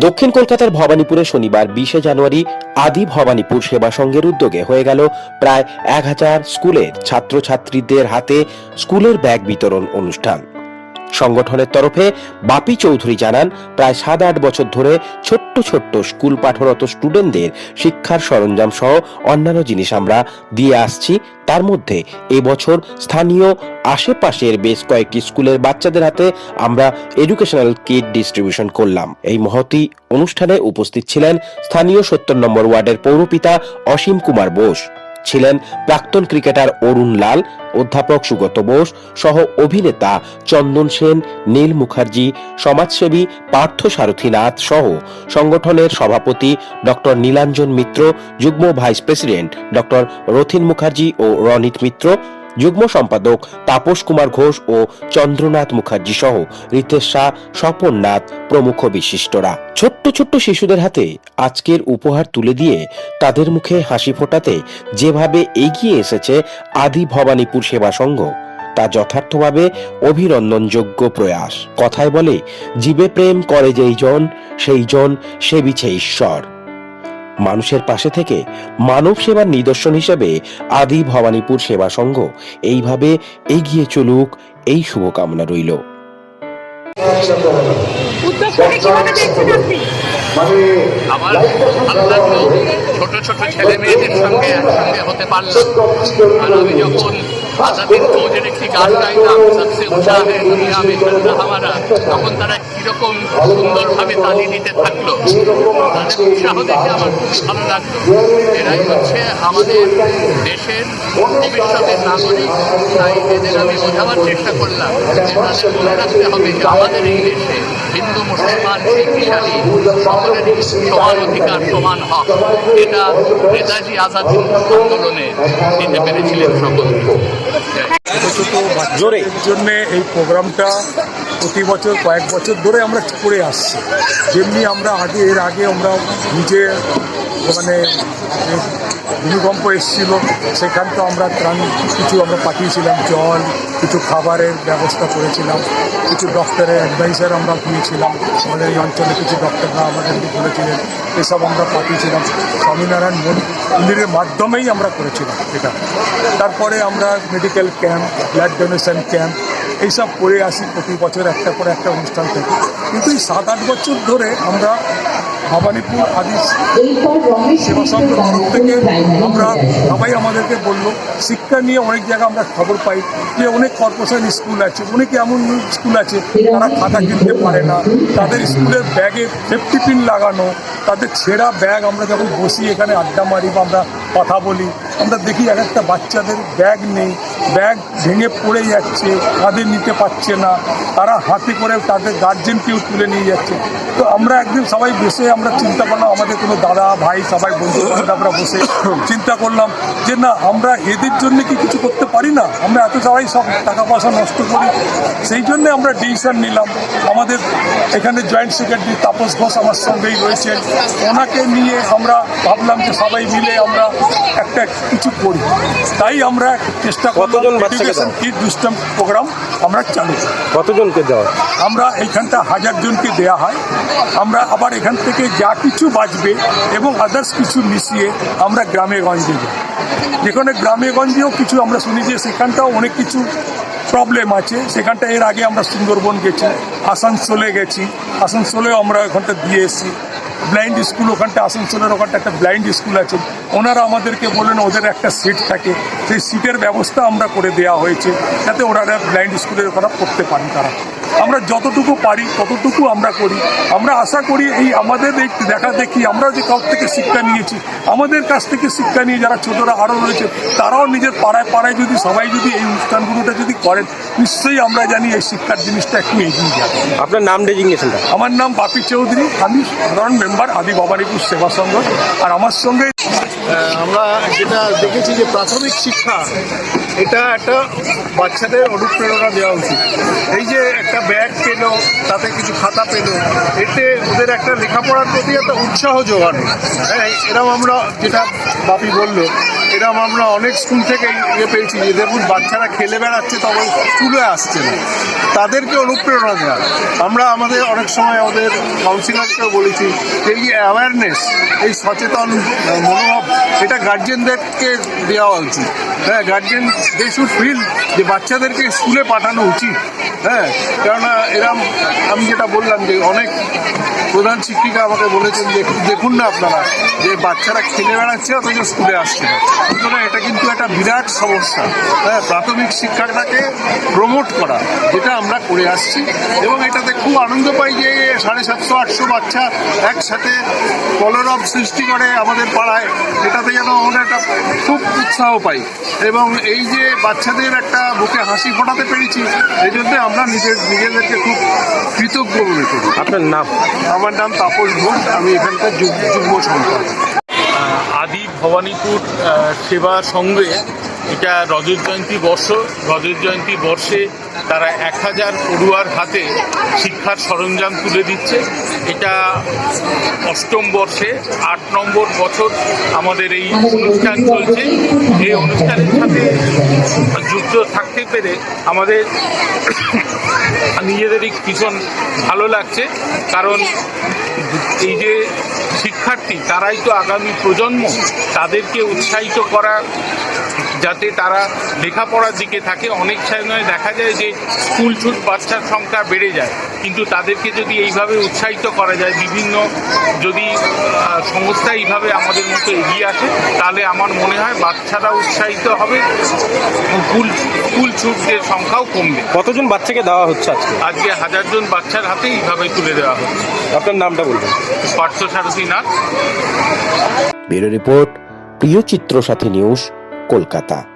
দক্ষিণ কলকাতার ভবানীপুরে শনিবার বিশে জানুয়ারি আদি ভবানীপুর সেবা সংঘের উদ্যোগে হয়ে গেল প্রায় এক হাজার স্কুলের ছাত্রছাত্রীদের হাতে স্কুলের ব্যাগ বিতরণ অনুষ্ঠান। সংগঠনের তরফে বাপি চৌধুরী জানান, প্রায় সাত আট বছর ধরে ছোট্ট ছোট্ট স্কুল পাঠরত স্টুডেন্টদের শিক্ষার সরঞ্জাম সহ অন্যান্য জিনিস আমরা দিয়ে আসছি। তার মধ্যে এবছর স্থানীয় আশেপাশের বেশ কয়েকটি স্কুলের বাচ্চাদের হাতে আমরা এডুকেশনাল কিট ডিস্ট্রিবিউশন করলাম। এই মহতি অনুষ্ঠানে উপস্থিত ছিলেন স্থানীয় সত্তর নম্বর ওয়ার্ডের পৌরপিতা অসীম কুমার বোস। ছিলেন প্রাক্তন ক্রিকেটার অরুণ লাল, অধ্যাপক সুগত বোস সহ অভিনেতা চন্দন সেন, নীল মুখার্জি, সমাজসেবী পার্থ সারথীনাথ সহ সংগঠনের সভাপতি ডক্টর নীলাঞ্জন মিত্র, যুগ্ম vice president doctor Rathin Mukherjee ও রনিত মিত্র যুগ্ম সম্পাদক তাপস কুমার ঘোষ ও চন্দ্রনাথ মুখার্জি সহ রিতেশ শাহ, স্বপন নাথ প্রমুখ বিশিষ্টরা। ছোট্ট ছোট্ট শিশুদের হাতে আজকের উপহার তুলে দিয়ে তাদের মুখে হাসি ফোটাতে যেভাবে এগিয়ে এসেছে আদি ভবানীপুর সেবা সংঘ, তা যথার্থভাবে অভিনন্দনযোগ্য প্রয়াস। কথায় বলে, জীবে প্রেম করে যেই জন সেই জন সেবিছে ঈশ্বর। মানুষের পাশে থেকে মানব সেবার নিদর্শন হিসেবে আদি ভবানীপুর সেবা সংঘ এইভাবে এগিয়ে চলুক এই শুভকামনা রইল। দেখছেন আপনি আমার ভালো ছোট ছোট ছেলে মেয়েদের সঙ্গে একসঙ্গে হতে পারলাম। আর আমি যখন আজাদিন ফৌজের একটি গান থাকল। তাদের আমাদের দেশের ভবিষ্যতের বোঝাবার চেষ্টা করলাম তাদের রাখতে হবে যে আমাদের এই দেশে হিন্দু, মুসলমান, শিখ ইসানি সমান অধিকার, সমান হক। এটা নেতাজি আজাদ আন্দোলনে দিতে পেরেছিলেন সকলকে। জোরে। জন্য এই প্রোগ্রামটা প্রতি বছর কয়েক বছর ধরে আমরা করে আসছি। যেমনি আমরা আগে, এর আগে আমরা নিজে মানে ভূমিকম্প এসেছিল, সেখান তো আমরা ত্রাণ কিছু আমরা পাঠিয়েছিলাম, জল, কিছু খাবারের ব্যবস্থা করেছিলাম, কিছু ডক্টরের অ্যাডভাইসার আমরা দিয়েছিলাম, আমাদের এই অঞ্চলে কিছু ডক্টররা আমাদেরকে বলেছিলেন, এসব আমরা পাঠিয়েছিলাম, স্বামীনারায়ণ মন্দিরের মাধ্যমেই আমরা করেছিলাম এটা। তারপরে আমরা medical camp blood donation camp এইসব করে আসি প্রতি বছর একটা করে একটা অনুষ্ঠান থেকে। কিন্তু এই সাত আট বছর ধরে আমরা ভবানীপুর আদি সেবা তরফ থেকে আমরা সবাই আমাদেরকে বলল, শিক্ষা নিয়ে অনেক জায়গায় আমরা খবর পাই যে অনেক কর্পোরেশন স্কুল আছে, অনেক এমন স্কুল আছে তারা খাতা কিনতে পারে না। তাদের স্কুলের ব্যাগে সেফটি পিন লাগানো, তাদের ছেঁড়া ব্যাগ আমরা যখন বসি এখানে আড্ডা মারি বা আমরা কথা বলি, আমরা দেখি এক একটা বাচ্চাদের ব্যাগ নেই। ব্যাগ ভেঙে পড়ে যাচ্ছে, তাদের নিতে পারছে না। তারা হাতে করে তাদের গার্জেনকেও তুলে নিয়ে যাচ্ছে। তো আমরা একদিন সবাই বসে আমরা চিন্তা করলাম, আমাদের কোনো দাদা, ভাই, সবাই বন্ধু আমরা বসে চিন্তা করলাম যে না, আমরা এদের জন্য কি কিছু করতে পারি না? আমরা এত সবাই সব টাকা পয়সা নষ্ট করি, সেই জন্যে আমরা ডিসিশন নিলাম। আমাদের এখানে জয়েন্ট সেক্রেটারি তাপস ঘোষ আমার সঙ্গেই রয়েছেন। ওনাকে নিয়ে আমরা ভাবলাম যে সবাই মিলে আমরা একটা কিছু করি। তাই আমরা চেষ্টা কতজন বাচ্চাকে দাও? কিট দুষ্টম প্রোগ্রাম আমরা চালু করি। কতজনকে দেওয়া আমরা এইখানটা হাজার জনকে দেয়া হয়। আমরা আবার এখান থেকে যা কিছু বাঁচবে এবং আদার্স কিছু মিশিয়ে আমরা গ্রামে গঞ্জে যাই। যেখানে গ্রামে গঞ্জেও কিছু আমরা শুনি যে সেখানটাও অনেক কিছু প্রবলেম আছে। সেখানটা এর আগে আমরা সুন্দরবন গেছি আসানসোলে গেছি। আসানসোলেও আমরা ওখানটা দিয়ে এসেছি। ব্লাইন্ড স্কুল, ওখানটা আসানসোলের ওখানটা একটা ব্লাইন্ড স্কুল আছে। ওনারা আমাদেরকে বলেন, ওদের একটা সিট থাকে। সেই সিটের ব্যবস্থা আমরা করে দেওয়া হয়েছে, যাতে ওনারা ব্লাইন্ড স্কুলের ওখানে পড়তে পারেন তারা। আমরা যতটুকু পারি ততটুকু আমরা করি। আমরা আশা করি এই আমাদের এই দেখা দেখি আমরা যে কাউ থেকে শিক্ষা নিয়েছি আমাদের কাছ থেকে শিক্ষা নিয়ে যারা ছোটরা আরও রয়েছে তারাও নিজের পাড়ায় পাড়ায় যদি সবাই যদি এই অনুষ্ঠানগুলোটা যদি করেন নিশ্চয়ই আমরা জানি এই শিক্ষার জিনিসটা একটু এগিয়ে যাবে। আপনার নাম ডেজিগনেশনটা? আমার নাম বাপি চৌধুরী আমি সাধারণ মেম্বার আদি ভবানীপুর সেবা সংঘ আর আমার সঙ্গে আমরা যেটা দেখেছি যে প্রাথমিক শিক্ষা, এটা একটা বাচ্চাদের অনুপ্রেরণা দেওয়া উচিত। এই যে একটা ব্যাগ পেল, তাতে কিছু খাতা পেল, এতে ওদের একটা লেখাপড়ার প্রতি একটা উৎসাহ যোগানো। হ্যাঁ এরম আমরা যেটা বাপি বলল, এরম আমরা অনেক স্কুল থেকে ইয়ে পেয়েছি। যে দেখুন বাচ্চারা খেলে বেড়াচ্ছে, তখন স্কুলে আসছে না। তাদেরকে অনুপ্রেরণা দেওয়া। আমরা আমাদের অনেক সময় আমাদের কাউন্সিলরকেও বলেছি যে এই অ্যাওয়ারনেস এই সচেতন মনোভাব, এটা গার্জেনদেরকে দেওয়া উচিত। হ্যাঁ গার্জেন দে শুড ফিল যে বাচ্চাদেরকে স্কুলে পাঠানো উচিত। হ্যাঁ কেননা এরম আমি যেটা বললাম যে অনেক প্রধান শিক্ষিকা আমাকে বলেছেন যে দেখুন না আপনারা, যে বাচ্চারা খেলে বেড়াচ্ছে অথচ স্কুলে আসছে না। সুতরাং এটা কিন্তু একটা বিরাট সমস্যা। হ্যাঁ প্রাথমিক শিক্ষাটাকে প্রমোট করা, যেটা আমরা করে আসছি এবং এটাতে খুব আনন্দ পাই যে সাড়ে সাতশো, আটশো বাচ্চা একসাথে কলরব সৃষ্টি করে আমাদের পাড়ায়। এটাতে যেন আমরা একটা খুব উৎসাহ পাই। এবং এই যে বাচ্চাদের একটা বুকে হাসি ফোটাতে পেরেছি, এই জন্য আমরা নিজের নিজেদেরকে খুব কৃতজ্ঞ মনে করি। আপনার নাম? আমার নাম তাপস ঘোষ আমি এখানকার যুগ- যুগ্ম সম্পাদক। আদি ভবানীপুর সেবা সঙ্গে এটা রজত জয়ন্তী বর্ষ। রজত জয়ন্তী বর্ষে তারা এক হাজার পড়ুয়ার হাতে শিক্ষার সরঞ্জাম তুলে দিচ্ছে। এটা অষ্টম বর্ষে, আট নম্বর বছর আমাদের এই অনুষ্ঠান চলছে। এই অনুষ্ঠানের সাথে যুক্ত থাকতে পেরে আমাদের নিজেদেরই ভীষণ ভালো লাগছে। কারণ এই যে শিক্ষার্থী, তারাই তো আগামী প্রজন্ম, তাদেরকে উৎসাহিত করা যাতে তারা লেখাপড়ার দিকে থাকে। অনেক সময় দেখা যায় যে স্কুল ছুট বাচ্চার সংখ্যা বেড়ে যায়। কিন্তু তাদেরকে যদি এইভাবে উৎসাহিত করা যায় বিভিন্ন যদি সংস্থা এইভাবে আমাদের মতো এগিয়ে আসে তাহলে আমার মনে হয় বাচ্চারা উৎসাহিত হবে স্কুল স্কুল ছুটদের সংখ্যাও কমবে। কতজন বাচ্চাকে দেওয়া হচ্ছে আজকে? আজকে হাজারজন বাচ্চার হাতে এইভাবে তুলে দেওয়া হচ্ছে। আপনার নামটা বলবেন পার্থ সারথী নাথ। ব্যুরো রিপোর্ট প্রিয় চিত্র সাথী নিউজ Kolkata.